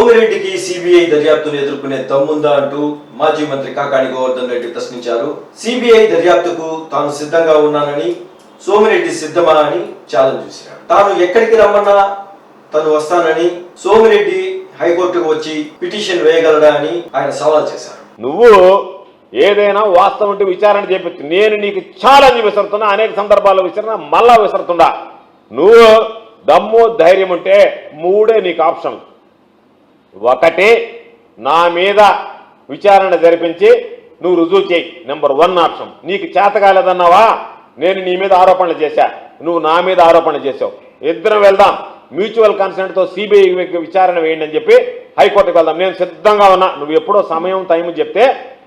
సోమిరెడ్డికి CBI దర్యాప్తును ఎదుర్కొనే దమ్ముందా అంటూ మాజీ మంత్రి కాకాణి గోవర్ధన్ రెడ్డి ప్రశ్నించారు. సిబిఐ దర్యాప్తుకు తాను సిద్ధంగా ఉన్నానని సోమిరెడ్డి సిద్ధమా అని ఛాలెంజ్ చేశారు. తాను ఎక్కడికి రమ్మన్నా తను వస్తానని సోమిరెడ్డి హైకోర్టుకు వచ్చి పిటిషన్ వేయగలడా అని ఆయన సవాల్ చేశారు. నువ్వు ఏదైనా వాస్తవం అంటే విచారణ చేపించు. నేను నీకు ఛాలెంజ్ విసురుతున్నా అనేక సందర్భాల్లో విసిరినా మళ్ళా విసురుతుండా నువ్వు దమ్ము ధైర్యం ఉంటే మూడే నీకు ఆప్షన్. ఒకటి నా మీద విచారణ జరిపించి నువ్వు రుజువు చేయి. నెంబర్ వన్ ఆప్షన్ నీకు చేత కాలేదన్నావా? నేను నీ మీద ఆరోపణలు చేశా. నువ్వు నా మీద ఆరోపణలు చేసావు ఇద్దరం వెళ్దాం. మ్యూచువల్ కన్సెంట్తో సిబిఐ విచారణ వేయండి అని చెప్పి హైకోర్టుకు వెళ్దాం. నేను సిద్ధంగా ఉన్నా. నువ్వు ఎప్పుడో సమయం టైం చెప్తే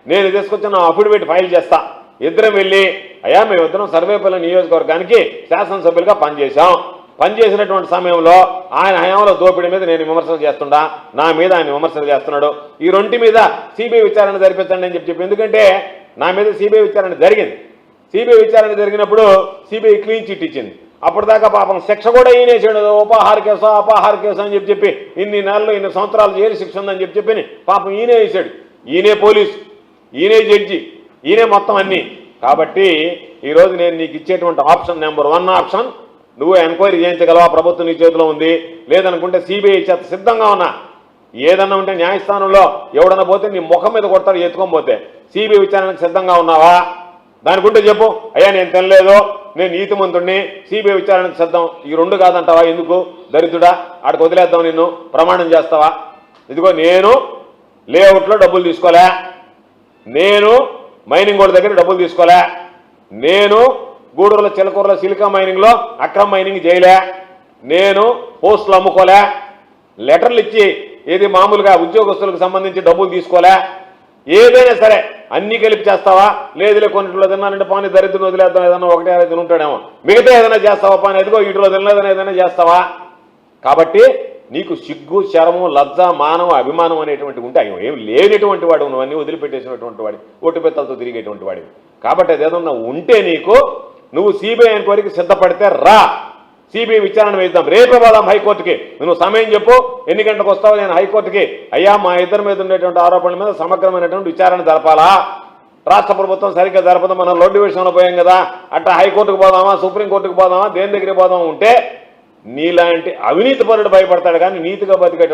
నేను తీసుకొచ్చి నా అఫిడవిట్ ఫైల్ చేస్తా. ఇద్దరం వెళ్ళి అయ్యా మేము ఇద్దరం సర్వేపల్లి నియోజకవర్గానికి శాసనసభ్యులుగా పనిచేశాం. పనిచేసినటువంటి సమయంలో ఆయన హయాంలో దోపిడీ మీద నేను విమర్శలు చేస్తుండా. నా మీద ఆయన విమర్శలు చేస్తున్నాడు. ఈ రెంటి మీద సిబిఐ విచారణ జరిపించండి అని చెప్పి చెప్పి. ఎందుకంటే నా మీద సిబిఐ విచారణ జరిగింది. సిబిఐ విచారణ జరిగినప్పుడు సిబిఐ క్లీన్ చిట్ ఇచ్చింది. అప్పటిదాకా పాపం శిక్ష కూడా ఈయనేసాడు ఉపాహార కేసు అపాహార కేసు అని చెప్పి చెప్పి ఇన్ని నెలలు ఇన్ని సంవత్సరాలు జైలు శిక్ష ఉందని చెప్పి చెప్పి పాపం ఈయనే వేసాడు ఈయనే పోలీసు ఈయనే జడ్జి ఈయనే మొత్తం అన్ని. కాబట్టి ఈరోజు నేను నీకు ఇచ్చేటువంటి ఆప్షన్ నెంబర్ వన్ ఆప్షన్ నువ్వు ఎంక్వైరీ చేయించగలవా? ప్రభుత్వం నీ చేతిలో ఉంది. లేదనుకుంటే సిబిఐ చేత సిద్ధంగా ఉన్నా. ఏదన్నా ఉంటే న్యాయస్థానంలో ఎవడన్నా పోతే నీ ముఖం మీద కొడతాడు ఎత్తుకొని పోతే. సిబిఐ విచారణకు సిద్ధంగా ఉన్నావా? దానికుంటే చెప్పు. అయ్యా నేను తినలేదు. నేను నీతిమంతుడిని సిబిఐ విచారణకు సిద్ధం. ఈ రెండు కాదంటావా? ఎందుకు? దరిద్రుడా ఆడికి వదిలేద్దాం నిన్ను. ప్రమాణం చేస్తావా? ఇదిగో నేను లేఅవుట్లో డబ్బులు తీసుకోలే. నేను మైనింగ్ వాళ్ళ దగ్గర డబ్బులు తీసుకోలే. నేను గూడూరులో చిలకూరులో సిలికా మైనింగ్లో అక్రమ మైనింగ్ చేయలే. నేను పోస్టులు అమ్ముకోలే. లెటర్లు ఇచ్చి ఏది మామూలుగా ఉద్యోగస్తులకు సంబంధించి డబ్బులు తీసుకోలే. ఏదైనా సరే అన్ని కలిపి చేస్తావా? లేదులే కొన్నిట్లో తిన్నానంటే పాని దరిద్రం వదిలేద్దాం ఏదైనా ఒకటే అరైతే ఉంటాడేమో మిగతా ఏదైనా చేస్తావా? పాని ఎదుగో ఇటులో తినలేదని ఏదైనా చేస్తావా? కాబట్టి నీకు సిగ్గు శరము లజ్జ మానవ అభిమానం అనేటువంటి ఉంటాయి ఏం లేనటువంటి వాడు నువ్వు వదిలిపెట్టేసినటువంటి వాడి ఓటు పెత్తలతో తిరిగేటువంటి వాడివి. కాబట్టి అదేదన్నా ఉంటే నీకు నువ్వు సిబిఐ ఎంక్వైరీకి సిద్ధపడితే రా. సిబిఐ విచారణ వేద్దాం. రేపే పోదాం హైకోర్టుకి. నువ్వు సమయం చెప్పు. ఎన్ని గంటలకు వస్తావు నేను హైకోర్టుకి? అయ్యా మా ఇద్దరి మీద ఉండేటువంటి ఆరోపణల మీద సమగ్రమైనటువంటి విచారణ జరపాలా? రాష్ట్ర ప్రభుత్వం సరిగ్గా జరపదు. మనం రోడ్డు విషయంలో పోయాం కదా. అట్లా హైకోర్టుకు పోదామా? సుప్రీంకోర్టుకు పోదామా? దేని దగ్గరికి పోదామా? ఉంటే నీలాంటి అవినీతి పరుడు భయపడతాడు కానీ నీతిగా బతికేటువంటి